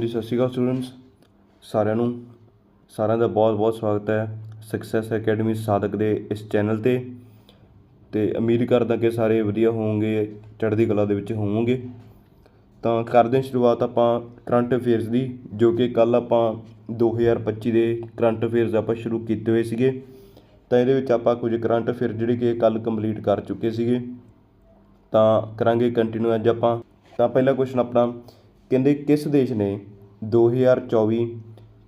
ਜੀ ਸਤਿ ਸ਼੍ਰੀ ਅਕਾਲ ਸਟੂਡੈਂਟਸ ਸਾਰਿਆਂ ਨੂੰ, ਸਾਰਿਆਂ ਦਾ ਬਹੁਤ ਬਹੁਤ ਸਵਾਗਤ ਹੈ ਸਕਸੈਸ ਅਕੈਡਮੀ ਸਾਧਕ ਦੇ ਇਸ ਚੈਨਲ ਤੇ। ਤੇ ਉਮੀਦ ਕਰਦਾ ਕਿ ਸਾਰੇ ਵਧੀਆ ਹੋਵੋਗੇ, ਚੜ੍ਹਦੀ ਕਲਾ ਦੇ ਵਿੱਚ ਹੋਵੋਗੇ। ਤਾਂ ਕਰਦੇ ਹਾਂ ਸ਼ੁਰੂਆਤ ਆਪਾਂ ਕਰੰਟ ਅਫੇਅਰਸ ਦੀ, ਜੋ ਕਿ ਕੱਲ ਆਪਾਂ 2025 ਦੇ ਕਰੰਟ ਅਫੇਅਰਸ ਆਪਾਂ ਸ਼ੁਰੂ ਕੀਤੇ ਹੋਏ ਸੀਗੇ। ਤਾਂ ਇਹਦੇ ਵਿੱਚ ਆਪਾਂ ਕੁਝ ਕਰੰਟ ਅਫੇਅਰ ਜਿਹੜੇ ਕਿ ਕੱਲ ਕੰਪਲੀਟ ਕਰ ਚੁੱਕੇ ਸੀਗੇ। ਤਾਂ ਕਰਾਂਗੇ ਕੰਟੀਨਿਊ ਅੱਜ ਆਪਾਂ। ਤਾਂ ਪਹਿਲਾ ਕੁਐਸਚਨ ਆਪਣਾ ਕਹਿੰਦੇ ਕਿਸ ਦੇਸ਼ ਨੇ 2024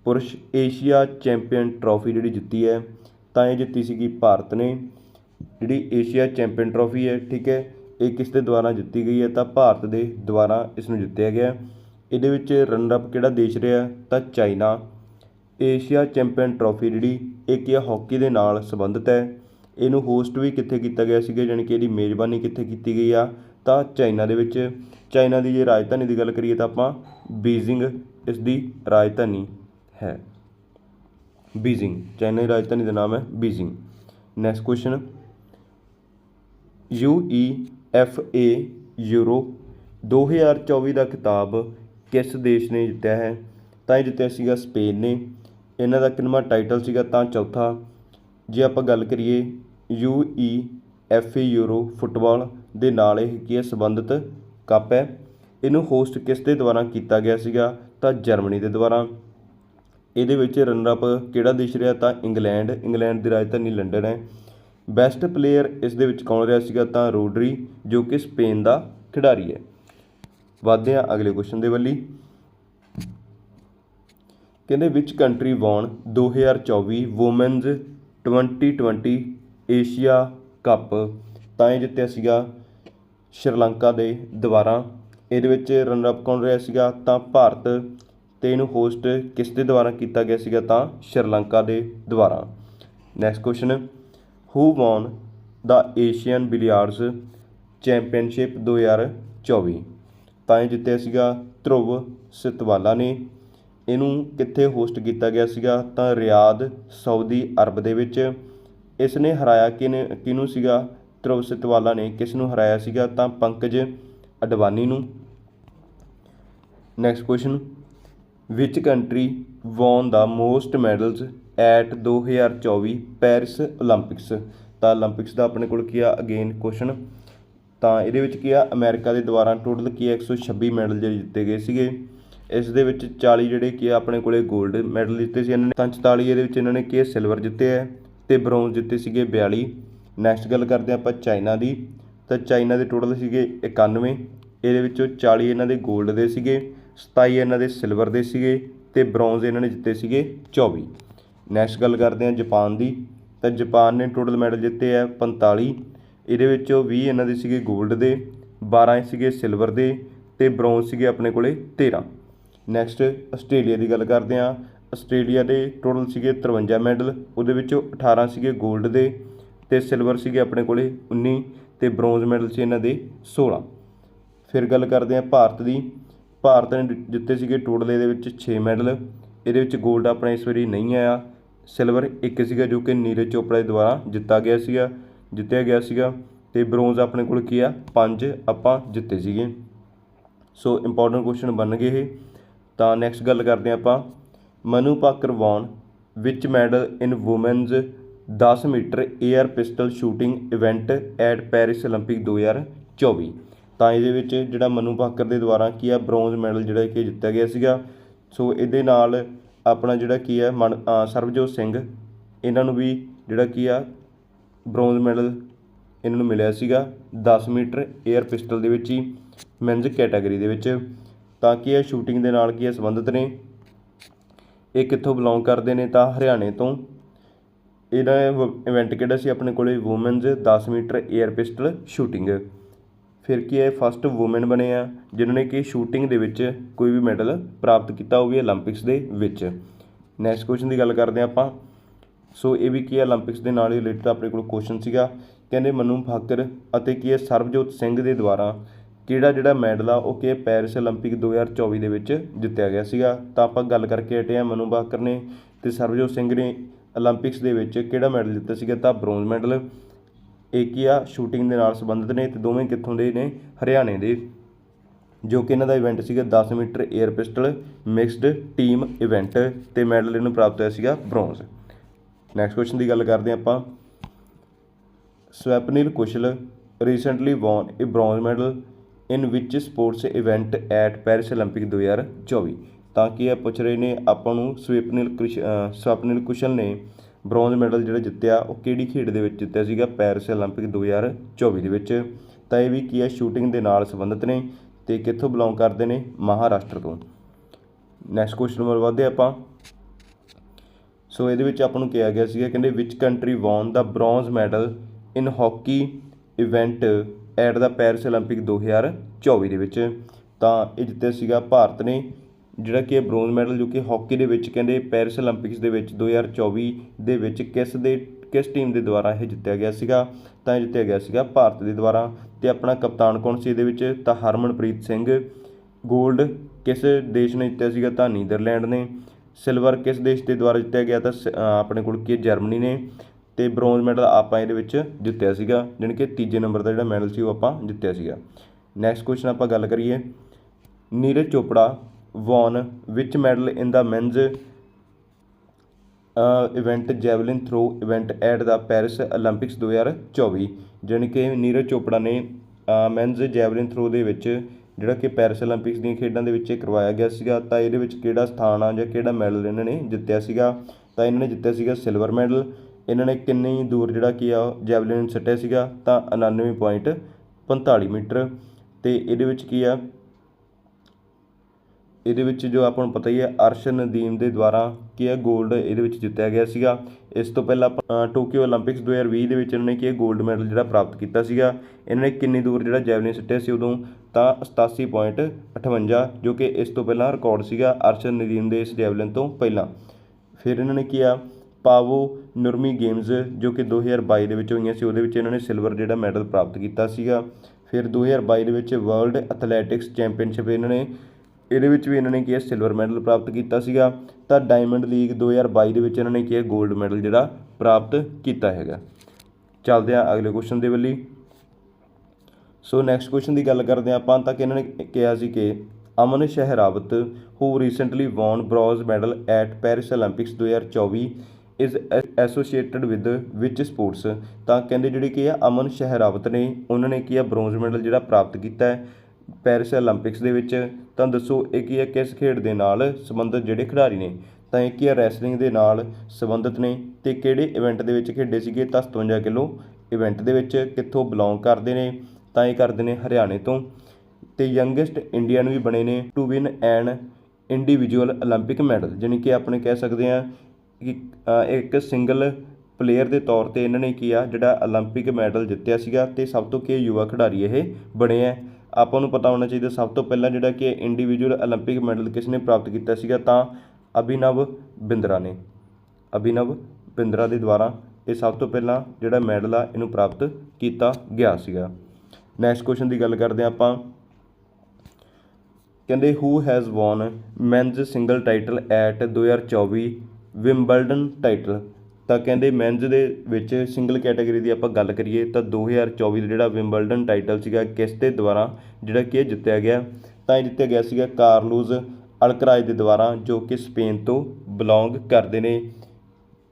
ਪੁਰਸ਼ ਏਸ਼ੀਆ ਚੈਂਪੀਅਨ ਟਰੋਫੀ ਜਿਹੜੀ ਜਿੱਤੀ ਹੈ, ਤਾਂ ਇਹ ਜਿੱਤੀ ਸੀਗੀ ਭਾਰਤ ਨੇ। ਜਿਹੜੀ ਏਸ਼ੀਆ ਚੈਂਪੀਅਨ ਟਰੋਫੀ ਹੈ, ਠੀਕ ਹੈ, ਇਹ ਕਿਸ ਦੇ ਦੁਆਰਾ ਜਿੱਤੀ ਗਈ ਹੈ, ਤਾਂ ਭਾਰਤ ਦੇ ਦੁਆਰਾ ਇਸ ਨੂੰ ਜਿੱਤਿਆ ਗਿਆ। ਇਹਦੇ ਵਿੱਚ ਰਨਰ ਅਪ ਕਿਹੜਾ ਦੇਸ਼ ਰਿਹਾ, ਤਾਂ ਚਾਈਨਾ। ਏਸ਼ੀਆ ਚੈਂਪੀਅਨ ਟਰੋਫੀ ਜਿਹੜੀ, ਇਹ ਕੀ ਹੈ, ਹਾਕੀ ਦੇ ਨਾਲ ਸੰਬੰਧਿਤ ਹੈ। ਇਹਨੂੰ ਹੋਸਟ ਵੀ ਕਿੱਥੇ ਕੀਤਾ ਗਿਆ ਸੀਗਾ, ਜਾਣੀ ਕਿ ਇਹਦੀ ਮੇਜ਼ਬਾਨੀ ਕਿੱਥੇ ਕੀਤੀ ਗਈ ਆ ਤਾਂ ਚਾਈਨਾ ਦੇ ਵਿੱਚ, ਚਾਈਨਾ ਦੀ ਜੇ ਰਾਜਧਾਨੀ ਦੀ ਗੱਲ ਕਰੀਏ ਤਾਂ ਆਪਾਂ, ਬੀਜ਼ਿੰਗ ਇਸ ਦੀ ਰਾਜਧਾਨੀ ਹੈ। ਬੀਜ਼ਿੰਗ, ਚਾਈਨਾ ਦੀ ਰਾਜਧਾਨੀ ਦਾ ਨਾਮ ਹੈ Beijing. Next question U E F A, Euro 2024 ਦਾ ਖਿਤਾਬ ਕਿਸ ਦੇਸ਼ ਨੇ ਜਿੱਤਿਆ ਹੈ? ਤਾਂ ਇਹ ਜਿੱਤਿਆ ਸੀਗਾ ਸਪੇਨ ਨੇ। ਇਹਨਾਂ ਦਾ ਕਿੰਨਵਾਂ ਟਾਈਟਲ ਸੀਗਾ ਤਾਂ ਚੌਥਾ। ਜੇ ਆਪਾਂ ਗੱਲ ਕਰੀਏ U E F A, Euro, football ਦੇ ਨਾਲ ਇਹ ਕੀ ਹੈ, ਸੰਬੰਧਿਤ ਕੱਪ ਹੈ। ਇਹਨੂੰ ਹੋਸਟ ਕਿਸ ਦੇ ਦੁਆਰਾ ਕੀਤਾ ਗਿਆ ਸੀਗਾ? ਤਾਂ ਜਰਮਨੀ ਦੇ ਦੁਆਰਾ। ਇਹਦੇ ਵਿੱਚ ਰਨਰ ਅਪ ਕਿਹੜਾ ਦੇਸ਼ ਰਿਹਾ? ਤਾਂ ਇੰਗਲੈਂਡ। ਇੰਗਲੈਂਡ ਦੀ ਰਾਜਧਾਨੀ ਲੰਡਨ ਹੈ। ਬੈਸਟ ਪਲੇਅਰ ਇਸ ਦੇ ਵਿੱਚ ਕੌਣ ਰਿਹਾ ਸੀਗਾ? ਤਾਂ ਰੋਡਰੀ, ਜੋ ਕਿ ਸਪੇਨ ਦਾ ਖਿਡਾਰੀ ਹੈ। ਵਧਦੇ ਹਾਂ ਅਗਲੇ ਕੁਐਸਚਨ ਦੇ ਵੱਲੀ ਕਹਿੰਦੇ ਵਿੱਚ country won 2024 women's 2020 Asia cup ਤਾਂ ਇਹ ਜਿੱਤਿਆ ਸੀਗਾ ਸ਼੍ਰੀਲੰਕਾ ਦੇ ਦੁਆਰਾ ਇਹਦੇ ਵਿੱਚ ਰਨਰ ਅਪ ਕੌਣ ਰਿਹਾ ਸੀਗਾ? ਤਾਂ ਭਾਰਤ ਤੇ ਇਹਨੂੰ ਹੋਸਟ ਕਿਸ ਦੇ ਦੁਆਰਾ ਕੀਤਾ ਗਿਆ ਸੀਗਾ? ਤਾਂ ਸ਼੍ਰੀਲੰਕਾ ਦੇ ਦੁਆਰਾ। Next question who won the Asian billiards championship 2024 ਤਾਂ ਇਹ ਜਿੱਤਿਆ ਸੀਗਾ ਧਰੁਵ ਸਿਤਵਾਲਾ ਨੇ। ਇਹਨੂੰ ਕਿੱਥੇ ਹੋਸਟ ਕੀਤਾ ਗਿਆ ਸੀਗਾ? ਤਾਂ ਰਿਆਦ, ਸਾਊਦੀ ਅਰਬ ਦੇ ਵਿੱਚ। ਇਸ ਨੇ ਹਰਾਇਆ ਕਿਨੇ ਕਿਹਨੂੰ ਸੀਗਾ? ਧਰੁਵ ਸਤਵਾਲਾ ਨੇ ਕਿਸ ਨੂੰ ਹਰਾਇਆ ਸੀਗਾ, ਤਾਂ ਪੰਕਜ ਅਡਵਾਨੀ ਨੂੰ। Next question which country won the most medals at 2024 Paris 올림픽ਸ ਤਾਂ 올림픽ਸ ਦਾ ਆਪਣੇ ਕੋਲ ਕੀ ਆ? ਅਗੇਨ ਕੁਐਸਚਨ ਤਾਂ ਇਹਦੇ ਵਿੱਚ ਕੀ ਆ? ਅਮਰੀਕਾ ਦੇ ਦੁਆਰਾ ਟੋਟਲ ਕੀ ਆ? 126 ਮੈਡਲ ਜਿਹੜੇ ਜਿੱਤੇ ਗਏ ਸੀਗੇ। ਇਸ ਦੇ ਵਿੱਚ 40 ਜਿਹੜੇ ਕੀ ਆ? ਆਪਣੇ ਕੋਲੇ 골ਡ ਮੈਡਲ ਜਿੱਤੇ ਸੀ। ਇਹਨਾਂ ਨੇ ਤਾਂ 44 ਇਹਦੇ ਵਿੱਚ ਇਹਨਾਂ ਨੇ ਕੀ ਸਿਲਵਰ ਜਿੱਤੇ ਆ ਤੇ ਬ੍ਰੌਂਜ਼ ਜਿੱਤੇ ਸੀਗੇ 42 ਨੈਕਸਟ ਗੱਲ ਕਰਦੇ ਆਪਾਂ ਚਾਈਨਾ ਦੀ। ਤਾਂ ਚਾਈਨਾ ਦੇ ਟੋਟਲ ਸੀਗੇ 91 ਇਹਦੇ ਵਿੱਚੋਂ 40 ਇਹਨਾਂ ਦੇ 골ਡ ਦੇ ਸੀਗੇ 27 ਇਹਨਾਂ ਦੇ ਸਿਲਵਰ ਦੇ ਸੀਗੇ ਤੇ ਬ੍ਰੌਂਜ਼ ਇਹਨਾਂ ਨੇ ਜਿੱਤੇ ਸੀਗੇ 24 ਨੈਕਸਟ ਗੱਲ ਕਰਦੇ ਹਾਂ ਜਾਪਾਨ ਦੀ। ਤਾਂ ਜਾਪਾਨ ਨੇ ਟੋਟਲ ਮੈਡਲ ਜਿੱਤੇ ਆ 45 ਇਹਦੇ ਵਿੱਚੋਂ 20 ਇਹਨਾਂ ਦੇ ਸੀਗੇ 골ਡ ਦੇ 12 ਸੀਗੇ ਸਿਲਵਰ ਦੇ ਤੇ ਬ੍ਰੌਂਜ਼ ਸੀਗੇ ਆਪਣੇ ਕੋਲੇ 13 ਨੈਕਸਟ ਆਸਟ੍ਰੇਲੀਆ ਦੀ ਗੱਲ ਕਰਦੇ ਹਾਂ। ਆਸਟ੍ਰੇਲੀਆ ਦੇ ਟੋਟਲ ਸੀਗੇ 53 ਮੈਡਲ ਉਹਦੇ ਵਿੱਚੋਂ 18 ਸੀਗੇ 골ਡ ਦੇ ਤੇ ਸਿਲਵਰ ਸੀਗੇ ਆਪਣੇ ਕੋਲੇ 19 ਤੇ ਬ੍ਰੌਂਜ਼ ਮੈਡਲ ਸੀ ਇਹਨਾਂ ਦੇ 16 ਫਿਰ ਗੱਲ ਕਰਦੇ ਹਾਂ ਭਾਰਤ ਦੀ। ਭਾਰਤ ਨੇ ਜਿੱਤੇ ਸੀਗੇ ਟੋਟਲ ਇਹਦੇ ਵਿੱਚ 6 ਮੈਡਲ ਇਹਦੇ ਵਿੱਚ 골ਡ ਆਪਣਾ ਇਸ ਵਾਰੀ ਨਹੀਂ ਆਇਆ। ਸਿਲਵਰ ਇੱਕ ਸੀਗਾ ਜੋ ਕਿ ਨੀਰਜ ਚੋਪੜਾ ਦੇ ਦੁਆਰਾ ਜਿੱਤਾ ਗਿਆ ਸੀਗਾ, ਜਿੱਤਿਆ ਗਿਆ ਸੀਗਾ ਤੇ ਬ੍ਰੌਂਜ਼ ਆਪਣੇ ਕੋਲ ਕੀ ਆ? ਪੰਜ ਆਪਾਂ ਜਿੱਤੇ ਸੀਗੇ। ਸੋ ਇੰਪੋਰਟੈਂਟ ਕੁਐਸਚਨ ਬਣ ਗਏ ਇਹ। ਤਾਂ ਨੈਕਸਟ ਗੱਲ ਕਰਦੇ ਹਾਂ ਆਪਾਂ। Manu Bhaker won which medal in women's ਦਸ metre air pistol shooting event at Paris Olympic ਦੋ ਹਜ਼ਾਰ ਚੌਵੀ। ਤਾਂ ਇਹਦੇ ਵਿੱਚ ਜਿਹੜਾ ਮਨੂ ਭਾਕਰ ਦੇ ਦੁਆਰਾ ਕੀ ਆ, ਬ੍ਰੌਂਜ਼ ਮੈਡਲ ਜਿਹੜਾ ਕਿ ਜਿੱਤਿਆ ਗਿਆ ਸੀਗਾ। ਸੋ ਇਹਦੇ ਨਾਲ ਆਪਣਾ ਜਿਹੜਾ ਕੀ ਆ, ਮਨ ਸਰਬਜੋਤ ਸਿੰਘ, ਇਹਨਾਂ ਨੂੰ ਵੀ ਜਿਹੜਾ ਕੀ ਆ, ਬ੍ਰੌਂਜ਼ ਮੈਡਲ ਇਹਨਾਂ ਨੂੰ ਮਿਲਿਆ ਸੀਗਾ। 10 ਮੀਟਰ 에ਅਰ ਪਿਸਟਲ ਦੇ ਵਿੱਚ ਹੀ ਮੈਨਜ਼ ਕੈਟਾਗਰੀ ਦੇ ਵਿੱਚ। ਤਾਂ ਕਿ ਇਹ ਸ਼ੂਟਿੰਗ ਦੇ ਨਾਲ ਕੀ ਹੈ ਸੰਬੰਧਿਤ ਨੇ। ਇਹ ਕਿੱਥੋਂ ਬਿਲੋਂਗ ਕਰਦੇ ਨੇ ਤਾਂ ਹਰਿਆਣੇ ਤੋਂ। ਇਹਦਾ ਇਵੈਂਟ ਕਿਹੜਾ ਸੀ? ਆਪਣੇ ਕੋਲੇ women's 10 metre air pistol shooting ਫਿਰ ਕੀ ਹੈ ਫਸਟ ਵੂਮਨ ਬਣੇ ਆ, ਜਿਨ੍ਹਾਂ ਨੇ ਕਿ ਸ਼ੂਟਿੰਗ ਦੇ ਵਿੱਚ ਕੋਈ ਵੀ ਮੈਡਲ ਪ੍ਰਾਪਤ ਕੀਤਾ ਹੋਵੇ ਵੀ 올림픽ਸ ਦੇ ਵਿੱਚ। ਨੈਕਸਟ ਕੁਐਸਚਨ ਦੀ ਗੱਲ ਕਰਦੇ ਆ ਆਪਾਂ। ਸੋ ਇਹ ਵੀ ਕੀ ਹੈ 올림픽ਸ ਦੇ ਨਾਲ ਰਿਲੇਟਡ ਆਪਣੇ ਕੋਲ ਕੁਐਸਚਨ ਸੀਗਾ। ਕਹਿੰਦੇ ਮਨੂ ਭਾਕਰ ਅਤੇ ਕੀ ਹੈ ਸਰਬਜੋਤ ਸਿੰਘ ਦੇ ਦੁਆਰਾ ਕਿਹੜਾ ਜਿਹੜਾ ਮੈਡਲ ਆ, ਉਹ ਕੀ ਹੈ ਪੈਰਿਸ 올림픽 2024 ਦੇ ਵਿੱਚ ਜਿੱਤਿਆ ਗਿਆ ਸੀਗਾ? ਤਾਂ ਆਪਾਂ ਗੱਲ ਕਰਕੇ ਹਟੇ ਆ ਮਨੂ ਭਾਕਰ ਨੇ ਤੇ ਸਰਬਜੋਤ ਸਿੰਘ ਨੇ ਓਲੰਪਿਕਸ ਦੇ ਵਿੱਚ ਕਿਹੜਾ ਮੈਡਲ ਜਿੱਤਿਆ ਸੀਗਾ ਤਾਂ ਬ੍ਰੌਂਜ਼ ਮੈਡਲ ਏਕੀਆ ਸ਼ੂਟਿੰਗ ਦੇ ਨਾਲ ਸੰਬੰਧਿਤ ਨੇ ਤੇ ਦੋਵੇਂ ਕਿੱਥੋਂ ਦੇ ਨੇ? ਹਰਿਆਣੇ ਦੇ। ਜੋ ਕਿ ਇਹਨਾਂ ਦਾ ਇਵੈਂਟ ਸੀਗਾ 10 metre air pistol mixed team event ਤੇ ਮੈਡਲ ਇਹਨੂੰ ਪ੍ਰਾਪਤ ਹੋਇਆ ਸੀਗਾ ਬ੍ਰੌਂਜ਼ ਨੈਕਸਟ ਕੁਐਸਚਨ ਦੀ ਗੱਲ ਕਰਦੇ ਆਪਾਂ। ਸਵੈਪਨਿਲ ਕੁਸ਼ਲ ਰੀਸੈਂਟਲੀ ਵੌਨ ਇਹ bronze medal in which sports event at Paris 올림픽 2024 ਤਾਂ ਕੀ ਇਹ ਪੁੱਛ ਰਹੇ ਨੇ ਆਪਾਂ ਨੂੰ ਸਵੈਪਨਿਲ ਕੁਸ਼ ਅ, ਸਵੈਪਨਿਲ ਕੁਸ਼ਲ ਨੇ ਬ੍ਰੌਂਜ਼ ਮੈਡਲ ਜਿਹੜਾ ਜਿੱਤਿਆ ਉਹ ਕਿਹੜੀ ਖੇਡ ਦੇ ਵਿੱਚ ਜਿੱਤਿਆ ਸੀਗਾ ਪੈਰਿਸ 올림픽 2024 ਦੇ ਵਿੱਚ ਤਾਂ ਇਹ ਵੀ ਕੀ ਹੈ ਸ਼ੂਟਿੰਗ ਦੇ ਨਾਲ ਸੰਬੰਧਿਤ ਨੇ ਤੇ ਕਿੱਥੋਂ ਬਿਲੋਂਗ ਕਰਦੇ ਨੇ ਮਹਾਰਾਸ਼ਟਰ ਤੋਂ ਨੈਕਸਟ ਕੁਐਸਚਨ ਨੰਬਰ ਵਧਦੇ ਆਪਾਂ ਸੋ ਇਹਦੇ ਵਿੱਚ ਆਪਾਂ ਨੂੰ ਕਿਹਾ ਗਿਆ ਸੀਗਾ ਕਹਿੰਦੇ which country won the bronze medal in hockey event at the Paris 올림픽 2024 ਦੇ ਵਿੱਚ ਤਾਂ ਇਹ ਜਿੱਤਿਆ ਸੀਗਾ ਭਾਰਤ ਨੇ ਜਿਹੜਾ ਕਿ ਇਹ ਬ੍ਰੋਂਜ ਮੈਡਲ ਜੋ ਕਿ ਹਾਕੀ ਦੇ ਵਿੱਚ ਕਹਿੰਦੇ ਪੈਰਿਸ 올림픽ਸ ਦੇ ਵਿੱਚ 2024 ਦੇ ਵਿੱਚ ਕਿਸ ਦੇ, ਕਿਸ ਟੀਮ ਦੇ ਦੁਆਰਾ ਇਹ ਜਿੱਤਿਆ ਗਿਆ ਸੀਗਾ, ਤਾਂ ਇਹ ਜਿੱਤਿਆ ਗਿਆ ਸੀਗਾ ਭਾਰਤ ਦੇ ਦੁਆਰਾ ਤੇ ਆਪਣਾ ਕਪਤਾਨ ਕੌਣ ਸੀ ਇਹਦੇ ਵਿੱਚ? ਤਾਂ ਹਰਮਨਪ੍ਰੀਤ ਸਿੰਘ 골ਡ ਕਿਸ ਦੇਸ਼ ਨੇ ਜਿੱਤਿਆ ਸੀਗਾ? ਤਾਂ ਨੀਦਰਲੈਂਡ ਨੇ। ਸਿਲਵਰ ਕਿਸ ਦੇਸ਼ ਦੇ ਦੁਆਰਾ ਜਿੱਤਿਆ ਗਿਆ? ਤਾਂ ਆਪਣੇ ਕੋਲ ਕੀ ਜਰਮਨੀ ਨੇ। ਤੇ ਬ੍ਰੌਂਜ ਮੈਡਲ ਆਪਾਂ ਇਹਦੇ ਵਿੱਚ ਜਿੱਤਿਆ ਸੀਗਾ, ਜਾਣੀ ਕਿ ਤੀਜੇ ਨੰਬਰ ਦਾ ਜਿਹੜਾ ਮੈਡਲ ਸੀ ਉਹ ਆਪਾਂ ਜਿੱਤਿਆ ਸੀਗਾ। ਨੈਕਸਟ ਕੁਐਸਚਨ ਆਪਾਂ ਗੱਲ ਕਰੀਏ। Neeraj Chopra won, which medal in the men's event javelin throw event at the Paris Olympics ਦੋ ਹਜ਼ਾਰ ਚੌਵੀ, ਜਾਣੀ ਕਿ ਨੀਰਜ ਚੋਪੜਾ ਨੇ ਮੈਨਜ਼ ਜੈਵਲਿਨ ਥਰੋ ਦੇ ਵਿੱਚ, ਜਿਹੜਾ ਕਿ ਪੈਰਿਸ ਓਲੰਪਿਕਸ ਦੀਆਂ ਖੇਡਾਂ ਦੇ ਵਿੱਚ ਕਰਵਾਇਆ ਗਿਆ ਸੀਗਾ, ਤਾਂ ਇਹਦੇ ਵਿੱਚ ਕਿਹੜਾ ਸਥਾਨ ਆ ਜਾਂ ਕਿਹੜਾ ਮੈਡਲ ਇਹਨਾਂ ਨੇ ਜਿੱਤਿਆ ਸੀਗਾ? ਤਾਂ ਇਹਨਾਂ ਨੇ ਜਿੱਤਿਆ ਸੀਗਾ ਸਿਲਵਰ ਮੈਡਲ, ਇਹਨਾਂ ਨੇ ਕਿੰਨੀ ਦੂਰ ਜਿਹੜਾ ਕੀ ਆ ਜੈਵਲਿਨ ਸੱਟਿਆ ਸੀਗਾ? ਤਾਂ 99.45 ਮੀਟਰ, ਤੇ ਇਹਦੇ ਵਿੱਚ ਕੀ ਆ? ਇਹਦੇ ਵਿੱਚ ਜੋ ਆਪਾਂ ਨੂੰ ਪਤਾ ਹੀ ਹੈ ਅਰਸ਼ ਨਦੀਮ ਦੇ ਦੁਆਰਾ ਕੀ ਹੈ 골ਡ ਇਹਦੇ ਵਿੱਚ ਜਿੱਤਿਆ ਗਿਆ ਸੀਗਾ। ਇਸ ਤੋਂ ਪਹਿਲਾਂ ਟੋਕੀਓ 올림픽ਸ 2020 ਦੇ ਵਿੱਚ ਇਹਨਾਂ ਨੇ ਕੀ ਹੈ 골ਡ ਮੈਡਲ ਜਿਹੜਾ ਪ੍ਰਾਪਤ ਕੀਤਾ ਸੀਗਾ। ਇਹਨਾਂ ਨੇ ਕਿੰਨੀ ਦੂਰ ਜਿਹੜਾ ਜੈਵਲਿਨ ਸਿੱਟਿਆ ਸੀ ਉਦੋਂ ਤਾਂ 87.58 ਜੋ ਕਿ ਇਸ ਤੋਂ ਪਹਿਲਾਂ ਰਿਕਾਰਡ ਸੀਗਾ ਅਰਸ਼ ਨਦੀਮ ਦੇ ਇਸ ਜੈਵਲਿਨ ਤੋਂ ਪਹਿਲਾਂ। ਫਿਰ ਇਹਨਾਂ ਨੇ ਕੀ ਪਾਵੋ ਨੁਰਮੀ ਗੇਮਜ਼ ਜੋ ਕਿ 2022 ਦੇ ਵਿੱਚ ਹੋਈਆਂ ਸੀ, ਉਹਦੇ ਵਿੱਚ ਇਹਨਾਂ ਨੇ ਸਿਲਵਰ ਜਿਹੜਾ ਮੈਡਲ ਪ੍ਰਾਪਤ ਕੀਤਾ ਸੀਗਾ। ਫਿਰ 2022 ਦੇ ਵਿੱਚ ਵਰਲਡ ਐਥਲੈਟਿਕਸ ਚੈਂਪੀਅਨਸ਼ਿਪ ਇਹਨਾਂ ਨੇ ਇਹਦੇ ਵਿੱਚ ਵੀ ਇਹਨਾਂ ਨੇ ਕੀ ਹੈ ਸਿਲਵਰ ਮੈਡਲ ਪ੍ਰਾਪਤ ਕੀਤਾ ਸੀਗਾ। ਤਾਂ ਡਾਇਮੰਡ ਲੀਗ 2022 ਦੇ ਵਿੱਚ ਇਹਨਾਂ ਨੇ ਕੀ ਹੈ 골ਡ ਮੈਡਲ ਜਿਹੜਾ ਪ੍ਰਾਪਤ ਕੀਤਾ ਹੈਗਾ। ਚੱਲਦੇ ਆ ਅਗਲੇ ਕੁਐਸਚਨ ਦੇ ਵੱਲੀ। ਸੋ ਨੈਕਸਟ ਕੁਐਸਚਨ ਦੀ ਗੱਲ ਕਰਦੇ ਆ ਆਪਾਂ। ਤਾਂ ਕਿ ਇਹਨਾਂ ਨੇ ਕਿਹਾ ਸੀ ਕਿ Aman Sehrawat who recently won bronze medal at Paris 올림픽ਸ 2024 is associated with which sports ਤਾਂ ਕਹਿੰਦੇ ਜਿਹੜੇ ਕੀ ਆ ਅਮਨ ਸ਼ਹਿਰਾਵਤ ਨੇ, ਉਹਨਾਂ ਨੇ ਕੀ ਆ ਬ੍ਰੌਂਜ਼ ਮੈਡਲ ਜਿਹੜਾ ਪ੍ਰਾਪਤ ਕੀਤਾ ਹੈ। ਪੈਰਿਸ ਓਲੰਪਿਕਸ ਦੇ ਵਿੱਚ। ਤਾਂ ਦੱਸੋ, ਇਹ ਕੀ ਹੈ? ਕਿਸ ਖੇਡ ਦੇ ਨਾਲ ਸੰਬੰਧਿਤ ਜਿਹੜੇ ਖਿਡਾਰੀ ਨੇ? ਤਾਂ ਇਹ ਕੀ ਹੈ? ਰੈਸਲਿੰਗ ਦੇ ਨਾਲ ਸੰਬੰਧਿਤ ਨੇ। ਤੇ ਕਿਹੜੇ ਇਵੈਂਟ ਦੇ ਵਿੱਚ ਖੇਡੇ ਸੀਗੇ? ਤਾਂ 57 ਕਿਲੋ ਇਵੈਂਟ ਦੇ ਵਿੱਚ ਕਿੱਥੋਂ ਬਿਲੋਂਗ ਕਰਦੇ ਨੇ? ਤਾਂ ਇਹ ਕਰਦੇ ਨੇ ਹਰਿਆਣੇ ਤੋਂ। ਤੇ ਯੰਗੇਸਟ ਇੰਡੀਅਨ ਵੀ ਬਣੇ ਨੇ to win an individual 올림픽 medal ਜਾਨੀ ਕਿ ਆਪਣੇ ਕਹਿ ਸਕਦੇ ਆ ਕਿ ਇੱਕ ਸਿੰਗਲ ਪਲੇਅਰ ਦੇ ਤੌਰ ਤੇ ਇਹਨਾਂ ਨੇ ਕੀ ਆ? ਜਿਹੜਾ 올림픽 ਮੈਡਲ ਜਿੱਤਿਆ ਸੀਗਾ। ਤੇ ਸਭ ਤੋਂ ਕੀ ਯੁਵਾ ਖਿਡਾਰੀ ਇਹ ਬਣੇ ਆ। ਆਪਾਂ ਨੂੰ ਪਤਾ ਹੋਣਾ ਚਾਹੀਦਾ ਸਭ ਤੋਂ ਪਹਿਲਾਂ ਜਿਹੜਾ ਕਿ ਇੰਡੀਵਿਜੂਅਲ 올림픽 ਮੈਡਲ ਕਿਸ ਨੇ ਪ੍ਰਾਪਤ ਕੀਤਾ ਸੀਗਾ ਤਾਂ ਅਭਿਨਵ ਬਿੰਦਰਾ ਨੇ ਅਭਿਨਵ ਬਿੰਦਰਾ ਦੇ ਦੁਆਰਾ ਇਹ ਸਭ ਤੋਂ ਪਹਿਲਾਂ ਜਿਹੜਾ ਮੈਡਲ ਆ ਇਹਨੂੰ ਪ੍ਰਾਪਤ ਕੀਤਾ ਗਿਆ ਸੀਗਾ ਨੈਕਸਟ ਕੁਐਸਚਨ ਦੀ ਗੱਲ ਕਰਦੇ ਹਾਂ ਆਪਾਂ ਕਹਿੰਦੇ who has won men's single title at 2024 Wimbledon title ਤਾਂ ਕਹਿੰਦੇ ਮੈਨਜ਼ ਦੇ ਵਿੱਚ ਸਿੰਗਲ ਕੈਟਾਗਰੀ ਦੀ ਆਪਾਂ ਗੱਲ ਕਰੀਏ ਤਾਂ 2024 ਦਾ ਜਿਹੜਾ ਵਿੰਬਲਡਨ ਟਾਈਟਲ ਸੀਗਾ ਕਿਸ ਦੇ ਦੁਆਰਾ ਜਿਹੜਾ ਕਿ ਇਹ ਜਿੱਤਿਆ ਗਿਆ, ਤਾਂ ਇਹ ਜਿੱਤਿਆ ਗਿਆ ਸੀਗਾ ਕਾਰਲੋਸ ਅਲਕਰਾਜ ਦੇ ਦੁਆਰਾ ਜੋ ਕਿ ਸਪੇਨ ਤੋਂ ਬਿਲੋਂਗ ਕਰਦੇ ਨੇ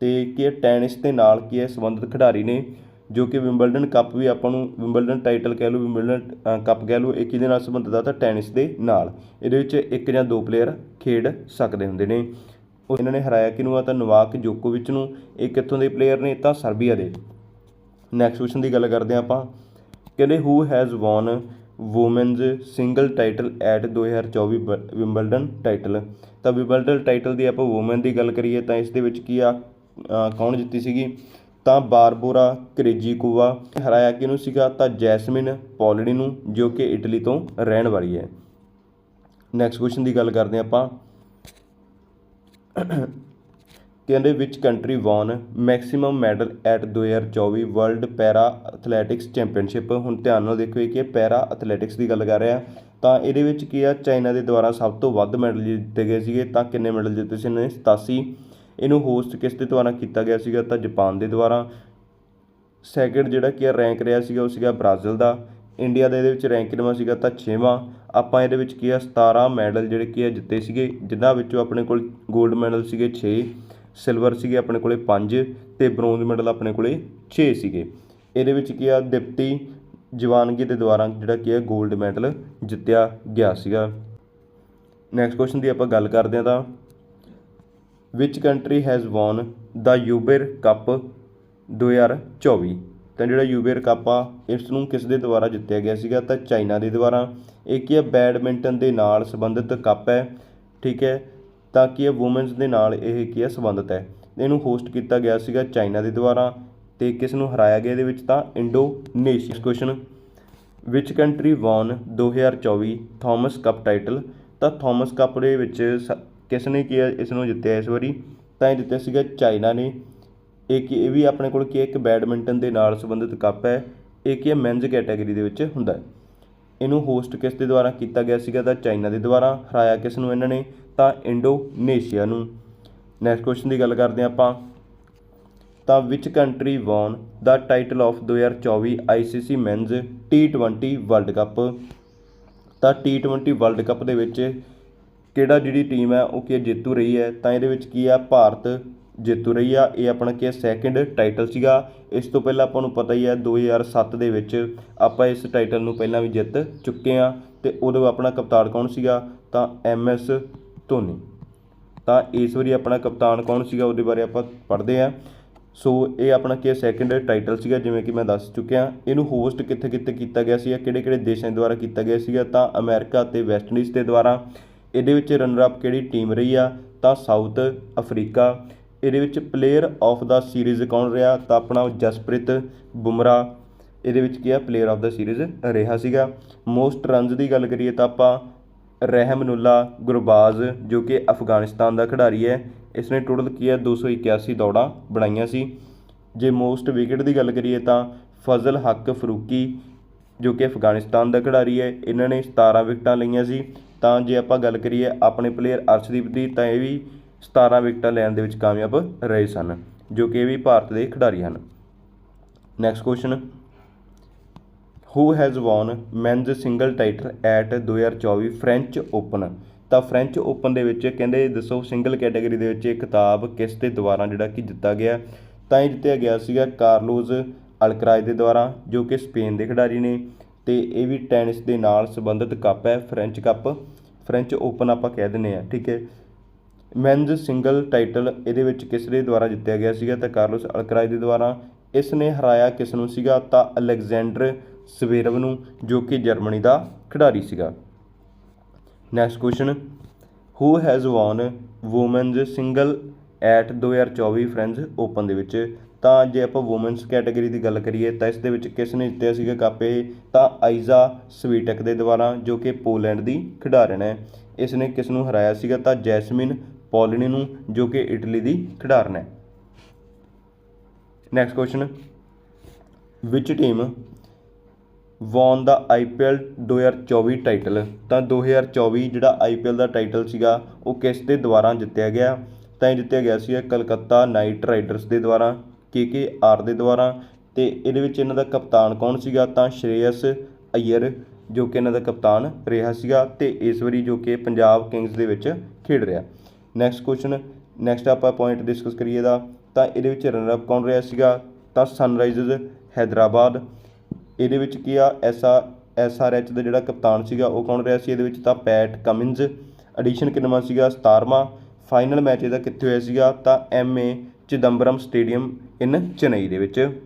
ਤੇ ਕਿ ਟੈਨਿਸ ਦੇ ਨਾਲ ਕੀ ਹੈ ਸੰਬੰਧਿਤ ਖਿਡਾਰੀ ਨੇ, ਜੋ ਕਿ ਵਿੰਬਲਡਨ ਕੱਪ ਵੀ ਆਪਾਂ ਨੂੰ ਵਿੰਬਲਡਨ ਟਾਈਟਲ ਕਹਿ ਲਓ ਵਿੰਬਲਡਨ ਕੱਪ ਕਹਿ ਲਓ, ਇਹ ਕਿਹਦੇ ਨਾਲ ਸੰਬੰਧਿਤ ਆ? ਤਾਂ ਟੈਨਿਸ ਦੇ ਨਾਲ। ਇਹਦੇ ਵਿੱਚ ਇੱਕ ਜਾਂ ਦੋ ਪਲੇਅਰ ਖੇਡ ਸਕਦੇ ਹੁੰਦੇ ਨੇ। ਉਹ ਇਹਨਾਂ ਨੇ ਹਰਾਇਆ ਕਿਹਨੂੰ ਆ ਤਾਂ ਨਵਾਕ ਜੋਕੋਵਿਚ ਨੂੰ। ਇਹ ਕਿੱਥੋਂ ਦੇ ਪਲੇਅਰ ਨੇ? ਤਾਂ ਸਰਬੀਆ ਦੇ। ਨੈਕਸਟ ਕੁਐਸਚਨ ਦੀ ਗੱਲ ਕਰਦੇ ਹਾਂ ਆਪਾਂ। ਕਹਿੰਦੇ who has won women's single title at 2024 ਬ- ਵਿੰਬਲਡਨ ਟਾਈਟਲ ਤਾਂ ਵਿੰਬਲਡਨ ਟਾਈਟਲ ਦੀ ਆਪਾਂ ਵੂਮਨ ਦੀ ਗੱਲ ਕਰੀਏ ਤਾਂ ਇਸ ਦੇ ਵਿੱਚ ਕੀ ਆ? ਕੌਣ ਜਿੱਤੀ ਸੀਗੀ? ਤਾਂ ਬਾਰਬੋਰਾ, ਕਰੇਜੀਕੋਵਾ। ਹਰਾਇਆ ਕਿਹਨੂੰ ਸੀਗਾ? ਤਾਂ ਜੈਸਮਿਨ ਪੌਲਡੀ ਨੂੰ, ਜੋ ਕਿ ਇਟਲੀ ਤੋਂ ਰਹਿਣ ਵਾਲੀ ਹੈ। ਨੈਕਸਟ ਕੁਐਸਚਨ ਦੀ ਗੱਲ ਕਰਦੇ ਹਾਂ ਆਪਾਂ। ਕਹਿੰਦੇ which country won maximum medal at 2024 world para athletics championship ਹੁਣ ਧਿਆਨ ਨਾਲ ਦੇਖੋ ਇਹ ਕੀ ਪੈਰਾ ਐਥਲੈਟਿਕਸ ਦੀ ਗੱਲ ਕਰ ਰਿਹਾ ਤਾਂ ਇਹਦੇ ਵਿੱਚ ਕੀ ਆ, ਚਾਈਨਾ ਦੇ ਦੁਆਰਾ ਸਭ ਤੋਂ ਵੱਧ ਮੈਡਲ ਜਿੱਤੇ ਗਏ ਸੀਗੇ, ਤਾਂ ਕਿੰਨੇ ਮੈਡਲ ਜਿੱਤੇ ਸੀ ਇਹਨਾਂ ਨੇ? 87 ਇਹਨੂੰ ਹੋਸਟ ਕਿਸ ਦੇ ਦੁਆਰਾ ਕੀਤਾ ਗਿਆ ਸੀਗਾ? ਤਾਂ ਜਾਪਾਨ ਦੇ ਦੁਆਰਾ। ਸੈਕਿੰਡ ਜਿਹੜਾ ਕੀ ਆ ਰੈਂਕ ਰਿਹਾ ਸੀਗਾ, ਉਹ ਸੀਗਾ ਬ੍ਰਾਜ਼ੀਲ ਦਾ। ਇੰਡੀਆ ਦਾ ਇਹਦੇ ਵਿੱਚ ਰੈਂਕ ਕਿੰਨਵਾਂ ਸੀਗਾ ਤਾਂ ਛੇਵਾਂ। ਆਪਾਂ ਇਹਦੇ ਵਿੱਚ ਕੀ ਆ 17 ਮੈਡਲ ਜਿਹੜੇ ਕੀ ਆ ਜਿੱਤੇ ਸੀਗੇ, ਜਿਨ੍ਹਾਂ ਵਿੱਚੋਂ ਆਪਣੇ ਕੋਲ 골ਡ ਮੈਡਲ ਸੀਗੇ 6 ਸਿਲਵਰ ਸੀਗੇ ਆਪਣੇ ਕੋਲੇ 5 ਤੇ ਬ੍ਰੌਂਜ਼ ਮੈਡਲ ਆਪਣੇ ਕੋਲੇ 6 ਸੀਗੇ। ਇਹਦੇ ਵਿੱਚ ਕੀ ਆ, ਦਿਪਤੀ ਜਵਾਨਗੀ ਦੇ ਦੁਆਰਾ ਜਿਹੜਾ ਕੀ ਆ 골ਡ ਮੈਡਲ ਜਿੱਤਿਆ ਗਿਆ ਸੀਗਾ। ਨੈਕਸਟ ਕੁਐਸਚਨ ਦੀ ਆਪਾਂ ਗੱਲ ਕਰਦੇ ਹਾਂ ਤਾਂ ਵਿਚ ਕੰਟਰੀ ਹੈਜ਼ ਵਨ ਦਾ ਯੂਬਰ ਕੱਪ 2024 ਤਾਂ ਜਿਹੜਾ ਯੂਬਰ ਕੱਪ ਆ ਇਸ ਨੂੰ ਕਿਸ ਦੇ ਦੁਆਰਾ ਜਿੱਤਿਆ ਗਿਆ ਸੀਗਾ? ਤਾਂ ਚਾਈਨਾ ਦੇ ਦੁਆਰਾ। ਇਹ ਕੀ ਹੈ? ਬੈਡਮਿੰਟਨ ਦੇ ਨਾਲ ਸੰਬੰਧਿਤ ਕੱਪ ਹੈ, ਠੀਕ ਹੈ? ਤਾਂ ਕਿ ਇਹ ਔਮਨਸ ਦੇ ਨਾਲ ਇਹ ਕੀ ਹੈ? ਸੰਬੰਧਿਤ ਹੈ। ਇਹਨੂੰ ਹੋਸਟ ਕੀਤਾ ਗਿਆ ਸੀਗਾ ਚਾਈਨਾ ਦੇ ਦੁਆਰਾ ਤੇ ਕਿਸ ਨੂੰ ਹਰਾਇਆ ਗਿਆ ਇਹਦੇ ਵਿੱਚ? ਤਾਂ Indonesia. Question which country won 2024 Thomas cup title ਤਾਂ ਥਾਮਸ ਕੱਪ ਦੇ ਵਿੱਚ ਸ- ਕਿਸ ਨੇ ਕੀ ਹੈ? ਇਸ ਨੂੰ ਜਿੱਤਿਆ ਇਸ ਵਾਰੀ। ਤਾਂ ਇਹ ਜਿੱਤਿਆ ਸੀਗਾ ਚਾਈਨਾ ਨੇ। ਇਹ ਕੀ ਇਹ ਵੀ ਆਪਣੇ ਕੋਲ ਕੀ ਹੈ ਇੱਕ ਬੈਡਮਿੰਟਨ ਦੇ ਨਾਲ ਸੰਬੰਧਿਤ ਕੱਪ ਹੈ, ਇਹ ਕੀ ਹੈ ਮੈਨਜ਼ ਕੈਟਾਗਰੀ ਦੇ ਵਿੱਚ ਹੁੰਦਾ ਹੈ। ਇਹਨੂੰ ਹੋਸਟ ਕਿਸ ਦੇ ਦੁਆਰਾ ਕੀਤਾ ਗਿਆ ਸੀਗਾ ਤਾਂ ਚਾਈਨਾ ਦੇ ਦੁਆਰਾ, ਹਰਾਇਆ ਕਿਸ ਨੂੰ ਇਹਨਾਂ ਨੇ, ਤਾਂ ਇੰਡੋਨੇਸ਼ੀਆ ਨੂੰ। ਨੈਕਸਟ ਕੁਐਸਚਨ ਦੀ ਗੱਲ ਕਰਦੇ ਹਾਂ ਆਪਾਂ। ਤਾਂ ਵਿਚ country won the title of 2024 ICC men's T20 world cup ਤਾਂ T20 ਵਰਲਡ ਕੱਪ ਦੇ ਵਿੱਚ ਕਿਹੜਾ ਜਿਹੜੀ ਟੀਮ ਹੈ, ਉਹ ਕੀ ਜੇਤੂ ਰਹੀ ਹੈ, ਤਾਂ ਇਹਦੇ ਵਿੱਚ ਕੀ ਆ ਭਾਰਤ ਜੇਤੂ ਰਹੀ ਆ। ਇਹ ਆਪਣਾ ਕੀ ਹੈ ਸੈਕਿੰਡ ਟਾਈਟਲ ਸੀਗਾ। ਇਸ ਤੋਂ ਪਹਿਲਾਂ ਆਪਾਂ ਨੂੰ ਪਤਾ ਹੀ ਹੈ 2007 ਦੇ ਵਿੱਚ ਆਪਾਂ ਇਸ ਟਾਈਟਲ ਨੂੰ ਪਹਿਲਾਂ ਵੀ ਜਿੱਤ ਚੁੱਕੇ ਆ। ਤੇ ਉਦੋਂ ਆਪਣਾ ਕਪਤਾਨ ਕੌਣ ਸੀਗਾ? ਤਾਂ ਐਮ ਐਸ ਧੋਨੀ। ਤਾਂ ਇਸ ਵਾਰੀ ਆਪਣਾ ਕਪਤਾਨ ਕੌਣ ਸੀਗਾ? ਉਹਦੇ ਬਾਰੇ ਆਪਾਂ ਪੜ੍ਹਦੇ ਆ। ਸੋ ਇਹ ਆਪਣਾ ਕੀ ਸੈਕਿੰਡ ਟਾਈਟਲ ਸੀਗਾ, ਜਿਵੇਂ ਕਿ ਮੈਂ ਦੱਸ ਚੁੱਕਿਆ। ਇਹਨੂੰ ਹੋਸਟ ਕਿੱਥੇ ਕਿੱਥੇ ਕੀਤਾ ਗਿਆ ਸੀਗਾ? ਕਿਹੜੇ ਕਿਹੜੇ ਦੇਸ਼ਾਂ ਦੁਆਰਾ ਕੀਤਾ ਗਿਆ ਸੀਗਾ? ਤਾਂ ਅਮਰੀਕਾ ਤੇ ਵੈਸਟ ਇੰਡੀਜ਼ ਦੇ ਦੁਆਰਾ। ਇਹਦੇ ਵਿੱਚ ਰਨਰ ਅਪ ਕਿਹੜੀ ਟੀਮ ਰਹੀ ਆ? ਤਾਂ ਸਾਊਥ ਅਫਰੀਕਾ। ਇਹਦੇ ਵਿੱਚ ਪਲੇਅਰ ਆਫ ਦਾ ਸੀਰੀਜ਼ ਕੌਣ ਰਿਹਾ? ਤਾਂ ਆਪਣਾ ਜਸਪ੍ਰੀਤ ਬੁਮਰਾ ਇਹਦੇ ਵਿੱਚ ਕੀ ਆ? ਪਲੇਅਰ ਆਫ ਦਾ ਸੀਰੀਜ਼ ਰਿਹਾ ਸੀਗਾ। ਮੋਸਟ ਰਨਜ਼ ਦੀ ਗੱਲ ਕਰੀਏ ਤਾਂ ਆਪਾਂ ਰਹਿਮਨੁੱਲਾ ਗੁਰਬਾਜ਼, ਜੋ ਕਿ ਅਫਗਾਨਿਸਤਾਨ ਦਾ ਖਿਡਾਰੀ ਹੈ ਇਸ ਨੇ ਟੋਟਲ ਕੀ ਹੈ 281 ਦੌੜਾਂ ਬਣਾਈਆਂ ਸੀ। ਜੇ ਮੋਸਟ ਵਿਕਟ ਦੀ ਗੱਲ ਕਰੀਏ ਤਾਂ ਫਜ਼ਲ ਹੱਕ ਫਰੂਕੀ, ਜੋ ਕਿ ਅਫਗਾਨਿਸਤਾਨ ਦਾ ਖਿਡਾਰੀ ਹੈ, ਇਹਨਾਂ ਨੇ 17 ਵਿਕਟਾਂ ਲਈਆਂ ਸੀ। ਤਾਂ ਜੇ ਆਪਾਂ ਗੱਲ ਕਰੀਏ ਆਪਣੇ ਪਲੇਅਰ ਅਰਸ਼ਦੀਪ ਦੀ, ਤਾਂ ਇਹ ਵੀ 17 ਵਿਕਟਾਂ ਲੈਣ ਦੇ ਵਿੱਚ ਕਾਮਯਾਬ ਰਹੇ ਸਨ, ਜੋ ਕਿ ਇਹ ਵੀ ਭਾਰਤ ਦੇ ਖਿਡਾਰੀ ਹਨ। Next question who has won men's single title at 2024 French Open ਤਾਂ ਫ੍ਰੈਂਚ ਓਪਨ ਦੇ ਵਿੱਚ ਕਹਿੰਦੇ ਦੱਸੋ ਸਿੰਗਲ ਕੈਟਾਗਰੀ ਦੇ ਵਿੱਚ ਇਹ ਖਿਤਾਬ ਕਿਸ ਦੇ ਦੁਆਰਾ ਜਿਹੜਾ ਕਿ ਜਿੱਤਾ ਗਿਆ? ਤਾਂ ਇਹ ਜਿੱਤਿਆ ਗਿਆ ਸੀਗਾ ਕਾਰਲੋਜ਼ ਅਲਕਰਾਜ ਦੇ ਦੁਆਰਾ, ਜੋ ਕਿ ਸਪੇਨ ਦੇ ਖਿਡਾਰੀ ਨੇ। ਤੇ ਇਹ ਵੀ ਟੈਨਿਸ ਦੇ ਨਾਲ ਸੰਬੰਧਿਤ ਕੱਪ ਹੈ ਫ੍ਰੈਂਚ ਕੱਪ ਫ੍ਰੈਂਚ ਓਪਨ ਆਪਾਂ ਕਹਿ ਦਿੰਦੇ ਆ ਠੀਕ ਹੈ। ਮੈਨਜ਼ ਸਿੰਗਲ ਟਾਈਟਲ ਇਹਦੇ ਵਿੱਚ ਕਿਸ ਦੇ ਦੁਆਰਾ ਜਿੱਤਿਆ ਗਿਆ ਸੀਗਾ ਤਾਂ ਕਾਰਲੋਸ ਅਲਕਰਾਜ ਦੇ ਦੁਆਰਾ। ਇਸ ਨੇ ਹਰਾਇਆ ਕਿਸ ਨੂੰ ਸੀਗਾ ਤਾਂ ਅਲੈਗਜ਼ੈਂਡਰ ਸਵੇਰਵ ਨੂੰ, ਜੋ ਕਿ ਜਰਮਨੀ ਦਾ ਖਿਡਾਰੀ ਸੀਗਾ। Next question who has won women's single at 2024 French Open ਦੇ ਵਿੱਚ? ਤਾਂ ਜੇ ਆਪਾਂ ਔਮਨਸ ਕੈਟਾਗਰੀ ਦੀ ਗੱਲ ਕਰੀਏ ਤਾਂ ਇਸ ਦੇ ਵਿੱਚ ਕਿਸ ਨੇ ਜਿੱਤਿਆ ਸੀਗਾ ਕੱਪ? ਇਹ ਤਾਂ ਆਈਜ਼ਾ ਸਵੀਟਕ ਦੇ ਦੁਆਰਾ, ਜੋ ਕਿ ਪੋਲੈਂਡ ਦੀ ਖਿਡਾਰਨ ਹੈ। ਇਸ ਨੇ ਕਿਸ ਨੂੰ ਹਰਾਇਆ ਸੀਗਾ ਤਾਂ ਜੈਸਮਿਨ ਪੌਲਿਨੀ ਨੂੰ ਜੋ ਕਿ ਇਟਲੀ ਦੀ ਖਿਡਾਰਨ ਹੈ। Next question which team won the IPL 2024 title ਤਾਂ 2024 ਜਿਹੜਾ ਆਈਪੀਐਲ ਦਾ ਟਾਈਟਲ ਸੀਗਾ, ਉਹ ਕਿਸ ਦੇ ਦੁਆਰਾ ਜਿੱਤਿਆ ਗਿਆ? ਤਾਂ ਇਹ ਜਿੱਤਿਆ ਗਿਆ ਸੀ ਕਲਕੱਤਾ ਨਾਈਟ ਰਾਈਡਰਸ ਦੇ ਦੁਆਰਾ, ਕੇ ਆਰ ਦੇ ਦੁਆਰਾ। ਤੇ ਇਹਦੇ ਵਿੱਚ ਇਹਨਾਂ ਦਾ ਕਪਤਾਨ ਕੌਣ ਸੀਗਾ? ਤਾਂ ਸ਼੍ਰੇਯਸ ਅਯਰ ਜੋ ਕਿ ਇਹਨਾਂ ਦਾ ਕਪਤਾਨ ਰਿਹਾ ਸੀਗਾ। ਤੇ ਇਸ ਵਾਰੀ ਜੋ ਕਿ ਪੰਜਾਬ ਕਿੰਗਸ ਦੇ ਵਿੱਚ ਖੇਡ ਰਿਹਾ। ਨੈਕਸਟ ਕੁਐਸਚਨ ਨੈਕਸਟ ਆਪਾਂ ਪੁਆਇੰਟ ਡਿਸਕਸ ਕਰੀਏ ਦਾ ਤਾਂ ਇਹਦੇ ਵਿੱਚ ਰਨਰ ਅਪ ਕੌਣ ਰਿਹਾ ਸੀਗਾ? ਤਾਂ ਸਨਰਾਈਜ਼ਰਸ ਹੈਦਰਾਬਾਦ। ਇਹਦੇ ਵਿੱਚ ਕੀ ਆ? ਐਸਾ ਐਸ ਆਰ ਐਚ ਦਾ ਜਿਹੜਾ ਕਪਤਾਨ ਸੀਗਾ, ਉਹ ਕੌਣ ਰਿਹਾ ਸੀ? ਇਹਦੇ ਵਿੱਚ ਤਾਂ ਪੈਟ ਕਮਿੰਸ ਐਡੀਸ਼ਨ ਕਿੰਨਵਾਂ ਸੀਗਾ? 17ਵਾਂ ਫਾਈਨਲ ਮੈਚ ਇਹਦਾ ਕਿੱਥੇ ਹੋਇਆ ਸੀਗਾ? ਤਾਂ M A Chidambaram stadium in Chennai ਦੇ ਵਿੱਚ।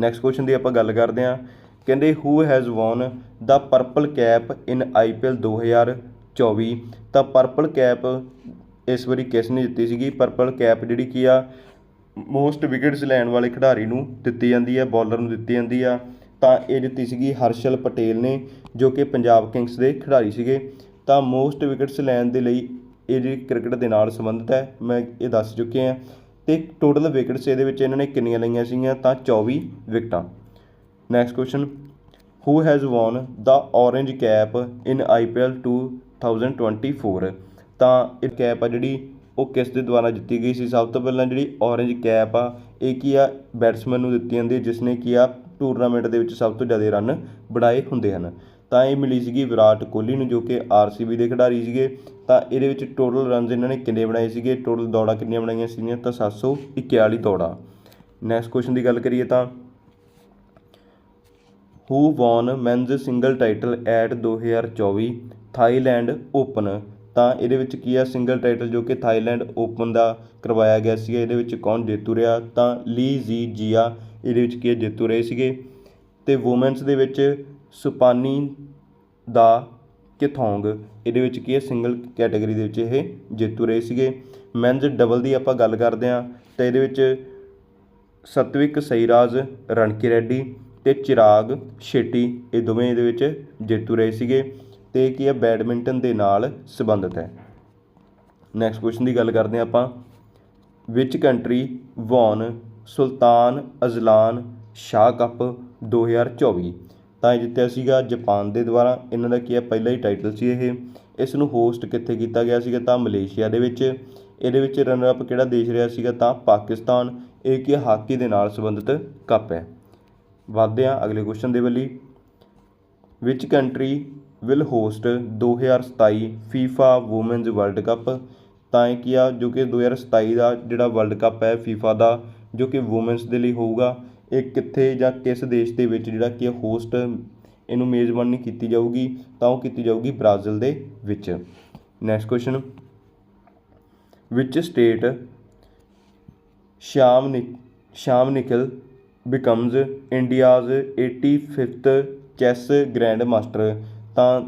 ਨੈਕਸਟ ਕੁਐਸਚਨ ਦੀ ਆਪਾਂ ਗੱਲ ਕਰਦੇ ਹਾਂ। ਕਹਿੰਦੇ who has won the purple cap in IPL 2024 ਤਾਂ ਪਰਪਲ ਕੈਪ ਇਸ ਵਾਰੀ ਕਿਸ ਨੇ ਜਿੱਤੀ ਸੀਗੀ? ਪਰਪਲ ਕੈਪ ਜਿਹੜੀ ਕੀ ਆ ਮੋਸਟ ਵਿਕਟਸ ਲੈਣ ਵਾਲੇ ਖਿਡਾਰੀ ਨੂੰ ਦਿੱਤੀ ਜਾਂਦੀ ਹੈ ਬੋਲਰ ਨੂੰ ਦਿੱਤੀ ਜਾਂਦੀ ਆ। ਤਾਂ ਇਹ ਦਿੱਤੀ ਸੀਗੀ ਹਰਸ਼ਲ ਪਟੇਲ ਨੇ, ਜੋ ਕਿ ਪੰਜਾਬ ਕਿੰਗਸ ਦੇ ਖਿਡਾਰੀ ਸੀਗੇ। ਤਾਂ ਮੋਸਟ ਵਿਕਟਸ ਲੈਣ ਦੇ ਲਈ ਇਹ ਜਿਹੜੀ ਕ੍ਰਿਕਟ ਦੇ ਨਾਲ ਸੰਬੰਧਿਤ ਹੈ, ਮੈਂ ਇਹ ਦੱਸ ਚੁੱਕੇ ਹਾਂ। ਤੇ ਟੋਟਲ ਵਿਕਟਸ ਇਹਦੇ ਵਿੱਚ ਇਹਨਾਂ ਨੇ ਕਿੰਨੀਆਂ ਲਈਆਂ ਸੀਗੀਆਂ? ਤਾਂ 24 ਵਿਕਟਾਂ next question who has won the orange cap in IPL 2024 ਤਾਂ ਇਹ ਕੈਪ ਆ ਜਿਹੜੀ ਉਹ ਕਿਸ ਦੇ ਦੁਆਰਾ ਦਿੱਤੀ ਗਈ ਸੀ? ਸਭ ਤੋਂ ਪਹਿਲਾਂ ਜਿਹੜੀ orange ਕੈਪ ਆ, ਇਹ ਕੀ ਆ? ਬੈਟਸਮੈਨ ਨੂੰ ਦਿੱਤੀ ਜਾਂਦੀ ਜਿਸ ਨੇ ਕੀ ਆ? ਟੂਰਨਾਮੈਂਟ ਦੇ ਵਿੱਚ ਸਭ ਤੋਂ ਜ਼ਿਆਦਾ ਰਨ ਬਣਾਏ ਹੁੰਦੇ ਹਨ। ਤਾਂ ਇਹ ਮਿਲੀ ਸੀਗੀ ਵਿਰਾਟ ਕੋਹਲੀ ਨੂੰ, ਜੋ ਕਿ ਆਰਸੀਬੀ ਦੇ ਖਿਡਾਰੀ ਸੀਗੇ। ਤਾਂ ਇਹਦੇ ਵਿੱਚ ਟੋਟਲ ਰਨਸ ਇਹਨਾਂ ਨੇ ਕਿੰਨੇ ਬਣਾਏ ਸੀਗੇ? ਟੋਟਲ ਦੌੜਾਂ ਕਿੰਨੀਆਂ ਬਣਾਈਆਂ ਸੀਗੀਆਂ? ਤਾਂ 741 ਦੌੜਾਂ। ਨੈਕਸਟ ਕੁਐਸਚਨ ਦੀ ਗੱਲ ਕਰੀਏ ਤਾਂ who won men's single title at 2024 Thailand Open. ਤਾਂ ਇਹਦੇ ਵਿੱਚ ਕੀ ਆ? ਸਿੰਗਲ ਟਾਈਟਲ ਜੋ ਕਿ ਥਾਈਲੈਂਡ ਓਪਨ ਦਾ ਕਰਵਾਇਆ ਗਿਆ ਸੀ ਇਹਦੇ ਵਿੱਚ ਕੌਣ ਜੇਤੂ ਰਿਹਾ? ਤਾਂ ਲੀ ਜੀ ਜੀਆ। ਇਹਦੇ ਵਿੱਚ ਕੀ ਆ? ਜੇਤੂ ਰਹੇ ਸੀਗੇ। ਅਤੇ ਵੂਮੈਨਸ ਦੇ ਵਿੱਚ ਸੁਪਾਨੀ ਦਾ ਕਿਥੋਂਗ। ਇਹਦੇ ਵਿੱਚ ਕੀ ਹੈ ਸਿੰਗਲ ਕੈਟਾਗਰੀ ਦੇ ਵਿੱਚ ਇਹ ਜੇਤੂ ਰਹੇ ਸੀਗੇ। ਮੈਨਜ਼ ਡਬਲ ਦੀ ਆਪਾਂ ਗੱਲ ਕਰਦੇ ਹਾਂ। ਤਾਂ ਇਹਦੇ ਵਿੱਚ ਸਤਵਿਕ ਸਈਰਾਜ, ਰਣਕੀ ਰੈਡੀ ਤੇ ਚਿਰਾਗ ਸ਼ੇਟੀ। ਇਹ ਦੋਵੇਂ ਇਹਦੇ ਵਿੱਚ ਜੇਤੂ ਰਹੇ ਸੀਗੇ। ਅਤੇ ਕੀ ਹੈ ਬੈਡਮਿੰਟਨ ਦੇ ਨਾਲ ਸੰਬੰਧਿਤ ਹੈ? ਨੈਕਸਟ ਕੁਐਸਚਨ ਦੀ ਗੱਲ ਕਰਦੇ ਹਾਂ ਆਪਾਂ। Which country won Sultan Azlan Shah Cup 2024 ਤਾਂ ਇਹ ਜਿੱਤਿਆ ਸੀਗਾ ਜਾਪਾਨ ਦੇ ਦੁਆਰਾ। ਇਹਨਾਂ ਦਾ ਕੀ ਹੈ? ਪਹਿਲਾ ਹੀ ਟਾਈਟਲ ਸੀ ਇਹ। ਇਸ ਨੂੰ ਹੋਸਟ ਕਿੱਥੇ ਕੀਤਾ ਗਿਆ ਸੀਗਾ? ਤਾਂ ਮਲੇਸ਼ੀਆ ਦੇ ਵਿੱਚ। ਇਹਦੇ ਵਿੱਚ ਰਨਰ ਅਪ ਕਿਹੜਾ ਦੇਸ਼ ਰਿਹਾ ਸੀਗਾ? ਤਾਂ ਪਾਕਿਸਤਾਨ। ਇਹ ਕੀ ਹੈ, ਹਾਕੀ ਦੇ ਨਾਲ ਸੰਬੰਧਿਤ ਕੱਪ ਹੈ। ਵਧਦੇ ਹਾਂ ਅਗਲੇ ਕੁਐਸਚਨ ਦੇ Valli which country will host 2027 FIFA women's World Cup. ਤਾਂ ਇਹ ਕੀ ਆ, ਜੋ ਕਿ 2027 ਦਾ ਜਿਹੜਾ ਵਰਲਡ ਕੱਪ ਹੈ ਫੀਫਾ ਦਾ, ਜੋ ਕਿ ਵੂਮੈਨਸ ਦੇ ਲਈ ਹੋਊਗਾ। ਇਹ ਕਿੱਥੇ ਜਾਂ ਕਿਸ ਦੇਸ਼ ਦੇ ਵਿੱਚ ਜਿਹੜਾ ਕਿ ਹੋਸਟ ਇਹਨੂੰ ਮੇਜ਼ਬਾਨੀ ਕੀਤੀ ਜਾਊਗੀ, ਤਾਂ ਉਹ ਕੀਤੀ ਜਾਊਗੀ ਬ੍ਰਾਜ਼ੀਲ ਦੇ ਵਿੱਚ। ਨੈਕਸਟ ਕੁਐਸਚਨ ਵਿਚ ਸਟੇਟ ਸ਼ਾਮ ਨਿ, Shyam Nikhil becomes India's 85th chess grand master ਤਾਂ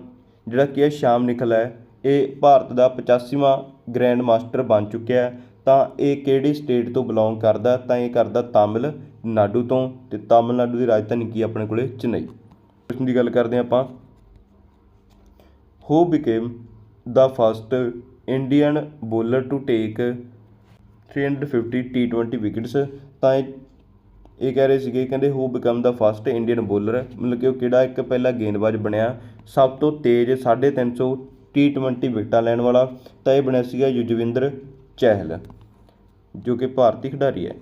ਜਿਹੜਾ ਕੀ ਹੈ ਸ਼ਾਮ ਨਿਖਲ ਹੈ, ਇਹ ਭਾਰਤ ਦਾ 85ਵਾਂ ਗ੍ਰੈਂਡ ਮਾਸਟਰ ਬਣ ਚੁੱਕਿਆ ਤਾਂ ਇਹ ਕਿਹੜੀ ਸਟੇਟ ਤੋਂ ਬਿਲੋਂਗ ਕਰਦਾ ਤਾਂ ਇਹ ਕਰਦਾ ਤਾਮਿਲਨਾਡੂ ਤੋਂ। ਤੇ ਤਾਮਿਲਨਾਡੂ ਦੀ ਰਾਜਧਾਨੀ ਕੀ ਆਪਣੇ ਕੋਲੇ? ਚੇਨਈ। ਕੁਐਸਚਨ ਦੀ ਗੱਲ ਕਰਦੇ ਹਾਂ ਆਪਾਂ। Who became the first Indian bowler to take 350 T20 wickets ਤਾਂ ਇਹ ਇਹ ਕਹਿ ਰਹੇ ਸੀਗੇ, ਕਹਿੰਦੇ who become the first Indian bowler ਮਤਲਬ ਕਿ ਉਹ ਕਿਹੜਾ ਇੱਕ ਪਹਿਲਾ ਗੇਂਦਬਾਜ਼ ਬਣਿਆ? ਸਭ ਤੋਂ ਤੇਜ਼ 350 T20 ਵਿਕਟਾਂ ਲੈਣ ਵਾਲਾ ਤਾਂ ਇਹ ਬਣਿਆ ਸੀਗਾ ਯੁਜਵਿੰਦਰ ਚਹਿਲ, ਜੋ ਕਿ ਭਾਰਤੀ ਖਿਡਾਰੀ ਹੈ।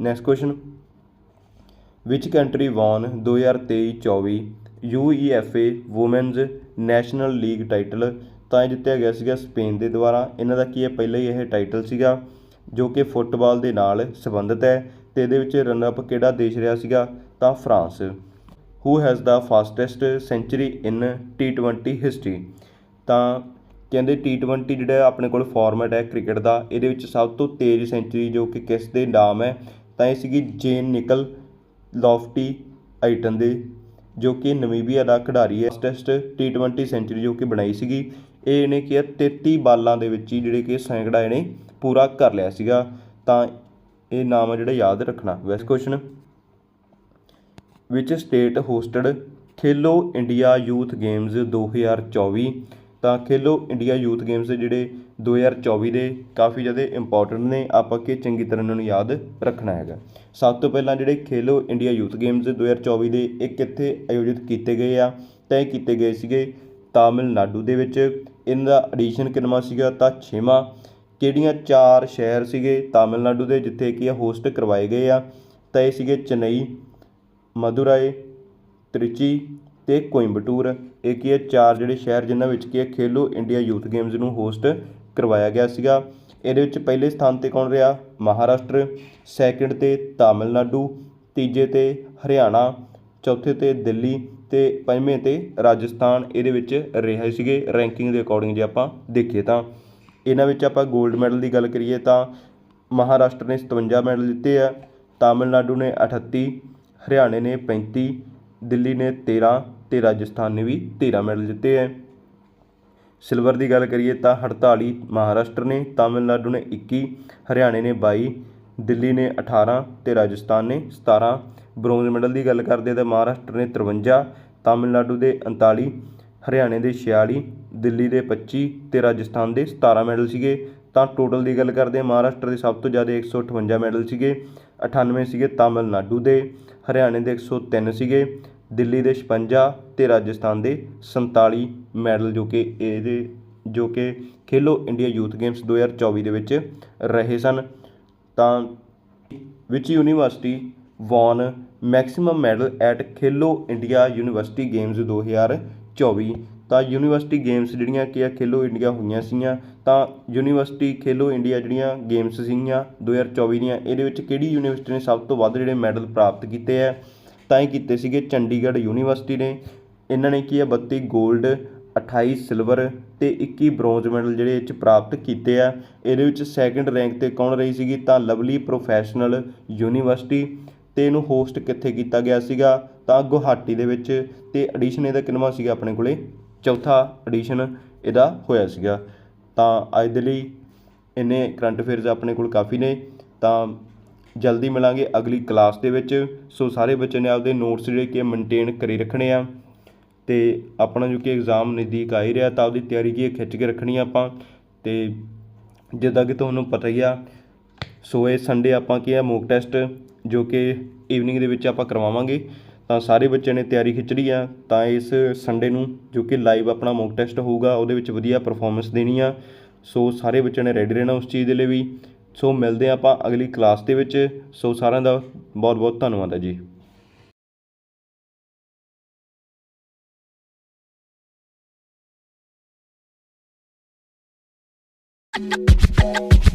Next question which country won 2023-24 UEFA women's national league title ਤਾਂ ਇਹ ਜਿੱਤਿਆ ਗਿਆ ਸੀਗਾ ਸਪੇਨ ਦੇ ਦੁਆਰਾ। ਇਹਨਾਂ ਦਾ ਕੀ ਹੈ? ਪਹਿਲਾਂ ਹੀ ਇਹ ਟਾਈਟਲ ਸੀਗਾ, ਜੋ ਕਿ ਫੁੱਟਬਾਲ ਦੇ ਨਾਲ ਸੰਬੰਧਿਤ ਹੈ ਤੇ ਇਹਦੇ ਵਿੱਚ ਰਨ ਕਿਹੜਾ ਦੇਸ਼ ਰਿਹਾ ਸੀਗਾ? ਤਾਂ France. Who has the fastest century in T20 history ਤਾਂ ਕਹਿੰਦੇ T20 ਜਿਹੜਾ ਆਪਣੇ ਕੋਲ ਫਾਰਮੈਟ ਹੈ ਕ੍ਰਿਕਟ ਦਾ, ਇਹਦੇ ਵਿੱਚ ਸਭ ਤੋਂ ਤੇਜ਼ ਸੈਂਚਰੀ ਜੋ ਕਿ ਕਿਸ ਦੇ ਨਾਮ ਹੈ, ਤਾਂ ਇਹ ਸੀਗੀ ਜੇਨ ਨਿਕਲ ਲੌਫਟੀ ਆਈਟਨ ਦੇ, ਜੋ ਕਿ ਨਮੀਬੀਆ ਦਾ ਖਿਡਾਰੀ ਹੈ ਟੈਸਟ T20 ਸੈਂਚਰੀ ਜੋ ਕਿ ਬਣਾਈ ਸੀਗੀ। ਇਹ ਇਹਨੇ ਕੀ ਹੈ 33 ਬਾਲਾਂ ਦੇ ਵਿੱਚ ਹੀ ਜਿਹੜੇ ਕਿ ਸੈਂਕੜਾ ਇਹਨੇ ਪੂਰਾ ਕਰ ਲਿਆ ਸੀਗਾ। ਤਾਂ ਇਹ ਨਾਮ ਹੈ ਜਿਹੜਾ ਯਾਦ ਰੱਖਣਾ। ਵੈਸ question which state hosted Khelo India youth games 2024 ਤਾਂ ਖੇਲੋ ਇੰਡੀਆ ਯੂਥ ਗੇਮਜ਼ ਜਿਹੜੇ 2024 ਦੇ ਕਾਫੀ ਜ਼ਿਆਦਾ ਇੰਪੋਰਟੈਂਟ ਨੇ, ਆਪਾਂ ਕਿ ਚੰਗੀ ਤਰ੍ਹਾਂ ਇਹਨਾਂ ਨੂੰ ਯਾਦ ਰੱਖਣਾ ਹੈਗਾ। ਸਭ ਤੋਂ ਪਹਿਲਾਂ ਜਿਹੜੇ ਖੇਲੋ ਇੰਡੀਆ ਯੂਥ ਗੇਮਸ 2024 ਦੇ ਇਹ ਕਿੱਥੇ ਆਯੋਜਿਤ ਕੀਤੇ ਗਏ ਆ ਤਾਂ ਇਹ ਕੀਤੇ ਗਏ ਸੀਗੇ ਤਾਮਿਲਨਾਡੂ ਦੇ ਵਿੱਚ। ਇਹਨਾਂ ਦਾ ਐਡੀਸ਼ਨ ਕਿੰਨਵਾਂ ਸੀਗਾ ਤਾਂ 6ਵਾਂ ਕਿਹੜੀਆਂ ਚਾਰ ਸ਼ਹਿਰ ਸੀਗੇ ਤਾਮਿਲਨਾਡੂ ਦੇ ਜਿੱਥੇ ਕੀ ਹੋਸਟ ਕਰਵਾਏ ਗਏ ਆ? ਤਾਂ ਇਹ ਸੀਗੇ ਚੇਨਈ ਮਦੁਰਾਈ, ਤ੍ਰਿਚੀ ਅਤੇ ਕੋਇੰਬਟੂਰ। ਇਹ ਕੀ ਹੈ? ਚਾਰ ਜਿਹੜੇ ਸ਼ਹਿਰ ਜਿਨ੍ਹਾਂ ਵਿੱਚ ਕੀ ਹੈ? ਖੇਲੋ ਇੰਡੀਆ ਯੂਥ ਗੇਮਜ਼ ਨੂੰ ਹੋਸਟ ਕਰਵਾਇਆ ਗਿਆ ਸੀਗਾ। ਇਹਦੇ ਵਿੱਚ ਪਹਿਲੇ ਸਥਾਨ ਤੇ ਕੌਣ ਰਿਹਾ? ਮਹਾਰਾਸ਼ਟਰ ਸੈਕਿੰਡ ਤੇ ਤਾਮਿਲਨਾਡੂ, ਤੀਜੇ ਤੇ ਹਰਿਆਣਾ, ਚੌਥੇ ਤੇ ਦਿੱਲੀ ਅਤੇ ਪੰਜਵੇਂ ਤੇ ਰਾਜਸਥਾਨ। ਇਹਦੇ ਵਿੱਚ ਰਹੇ ਸੀਗੇ ਰੈਂਕਿੰਗ ਦੇ ਅਕੋਰਡਿੰਗ ਜੇ ਆਪਾਂ ਦੇਖੀਏ ਤਾਂ। ਇਹਨਾਂ ਵਿੱਚ ਆਪਾਂ 골ਡ ਮੈਡਲ ਦੀ ਗੱਲ ਕਰੀਏ ਤਾਂ ਮਹਾਰਾਸ਼ਟਰ ਨੇ 57 ਮੈਡਲ ਜਿੱਤੇ ਆ, ਤਾਮਿਲਨਾਡੂ ਨੇ 38 ਹਰਿਆਣੇ ਨੇ 35 ਦਿੱਲੀ ਨੇ ਤੇਰ੍ਹਾਂ ਅਤੇ ਰਾਜਸਥਾਨ ਨੇ ਵੀ 13 ਮੈਡਲ ਜਿੱਤੇ ਹੈ ਸਿਲਵਰ ਦੀ ਗੱਲ ਕਰੀਏ ਤਾਂ 48 ਮਹਾਰਾਸ਼ਟਰ ਨੇ, ਤਾਮਿਲਨਾਡੂ ਨੇ 21 ਹਰਿਆਣੇ ਨੇ ਬਾਈ, ਦਿੱਲੀ ਨੇ 18 ਅਤੇ ਰਾਜਸਥਾਨ ਨੇ 17 ਬ੍ਰੌਂਜ਼ ਮੈਡਲ ਦੀ ਗੱਲ ਕਰਦੇ ਤਾਂ ਮਹਾਰਾਸ਼ਟਰ ਨੇ 53 ਤਾਮਿਲਨਾਡੂ ਦੇ 39 ਹਰਿਆਣੇ ਦੇ 46 ਦਿੱਲੀ ਦੇ ਪੱਚੀ ਅਤੇ ਰਾਜਸਥਾਨ ਦੇ 17 ਮੈਡਲ ਸੀਗੇ। ਤਾਂ ਟੋਟਲ ਦੀ ਗੱਲ ਕਰਦੇ ਮਹਾਰਾਸ਼ਟਰ ਦੇ ਸਭ ਤੋਂ ਜ਼ਿਆਦਾ 158 ਮੈਡਲ ਸੀਗੇ 98 ਸੀਗੇ ਤਾਮਿਲਨਾਡੂ ਦੇ। ਹਰਿਆਣੇ ਦੇ 103 ਸੀਗੇ, ਦਿੱਲੀ ਦੇ 56 ਤੇ ਰਾਜਸਥਾਨ ਦੇ 47 ਮੈਡਲ ਜੋ ਕਿ ਇਹਦੇ, ਜੋ ਕਿ ਖੇਲੋ ਇੰਡੀਆ ਯੂਥ ਗੇਮਸ 2024 ਦੇ ਵਿੱਚ ਰਹੇ ਸਨ। ਤਾਂ which university won maximum medal at Khelo India University Games 2024 ਤਾਂ ਯੂਨੀਵਰਸਿਟੀ ਗੇਮਸ ਜਿਹੜੀਆਂ ਕੀ ਆ ਖੇਲੋ ਇੰਡੀਆ ਹੋਈਆਂ ਸੀਗੀਆਂ, ਤਾਂ ਯੂਨੀਵਰਸਿਟੀ ਖੇਲੋ ਇੰਡੀਆ ਜਿਹੜੀਆਂ ਗੇਮਸ ਸੀਗੀਆਂ 2024 ਦੀਆਂ, ਇਹਦੇ ਵਿੱਚ ਕਿਹੜੀ ਯੂਨੀਵਰਸਿਟੀ ਨੇ ਸਭ ਤੋਂ ਵੱਧ ਜਿਹੜੇ ਮੈਡਲ ਪ੍ਰਾਪਤ ਕੀਤੇ ਆ? ਤਾਂ ਇਹ ਕੀਤੇ ਸੀਗੇ ਚੰਡੀਗੜ੍ਹ ਯੂਨੀਵਰਸਿਟੀ ਨੇ। ਇਹਨਾਂ ਨੇ ਕੀ ਆ 32 골ਡ 28 ਸਿਲਵਰ ਤੇ 21 ਬ੍ਰੌਂਜ਼ ਮੈਡਲ ਜਿਹੜੇ ਇਹ 'ਚ ਪ੍ਰਾਪਤ ਕੀਤੇ ਆ। ਇਹਦੇ ਵਿੱਚ ਸੈਕੰਡ ਰੈਂਕ ਤੇ ਕੌਣ ਰਹੀ ਸੀਗੀ? ਤਾਂ ਲਵਲੀ ਪ੍ਰੋਫੈਸ਼ਨਲ ਯੂਨੀਵਰਸਿਟੀ ਤੇ ਇਹਨੂੰ ਹੋਸਟ ਕਿੱਥੇ ਕੀਤਾ ਗਿਆ ਸੀਗਾ? ਤਾਂ ਗੁਹਾਟੀ ਦੇ ਵਿੱਚ ਤੇ ਐਡੀਸ਼ਨ ਇਹਦਾ ਕਿੰਨਵਾਂ ਸੀਗਾ ਆਪਣੇ ਕੋਲੇ? ਚੌਥਾ ਐਡੀਸ਼ਨ ਇਹਦਾ ਹੋਇਆ ਸੀਗਾ। ਤਾਂ ਅੱਜ ਦੇ ਲਈ ਇੰਨੇ ਕਰੰਟ ਅਫੇਅਰਸ ਆਪਣੇ ਕੋਲ ਕਾਫੀ ਨੇ। ਤਾਂ ਜਲਦੀ ਮਿਲਾਂਗੇ ਅਗਲੀ ਕਲਾਸ ਦੇ ਵਿੱਚ। ਸੋ ਸਾਰੇ ਬੱਚੇ ਨੇ ਆਪਦੇ ਨੋਟਸ ਜਿਹੜੇ ਕਿ ਮੇਨਟੇਨ ਕਰੀ ਰੱਖਣੇ ਆ। ਤੇ ਆਪਣਾ ਜੋ ਕਿ ਐਗਜ਼ਾਮ ਨਜ਼ਦੀਕ ਆ ਹੀ ਰਿਹਾ, ਤਾਂ ਆਪਦੀ ਤਿਆਰੀ ਕੀ ਖਿੱਚ ਕੇ ਰੱਖਣੀ ਆ ਆਪਾਂ। ਤੇ ਜਿੱਦਾਂ ਕਿ ਤੁਹਾਨੂੰ ਪਤਾ ਹੀ ਆ, ਸੋ ਇਹ ਸੰਡੇ ਆਪਾਂ ਕੀ ਆ ਮੋਕ ਟੈਸਟ ਜੋ ਕਿ ਈਵਨਿੰਗ ਦੇ ਵਿੱਚ ਆਪਾਂ ਕਰਵਾਵਾਂਗੇ। ਤਾਂ ਸਾਰੇ ਬੱਚਿਆਂ ਨੇ ਤਿਆਰੀ ਖਿੱਚੜੀ ਆ। ਤਾਂ ਇਸ ਸੰਡੇ ਨੂੰ ਜੋ ਕਿ ਲਾਈਵ ਆਪਣਾ ਮੋਕ ਟੈਸਟ ਹੋਊਗਾ, ਉਹਦੇ ਵਿੱਚ ਵਧੀਆ ਪਰਫਾਰਮੈਂਸ ਦੇਣੀ ਆ। ਸੋ ਸਾਰੇ ਬੱਚਿਆਂ ਨੇ ਰੈਡੀ ਰਹਿਣਾ ਉਸ ਚੀਜ਼ ਦੇ ਲਈ ਵੀ। ਸੋ ਮਿਲਦੇ ਆ ਆਪਾਂ ਅਗਲੀ ਕਲਾਸ ਦੇ ਵਿੱਚ। ਸੋ ਸਾਰਿਆਂ ਦਾ ਬਹੁਤ ਬਹੁਤ ਧੰਨਵਾਦ ਹੈ ਜੀ। Bye.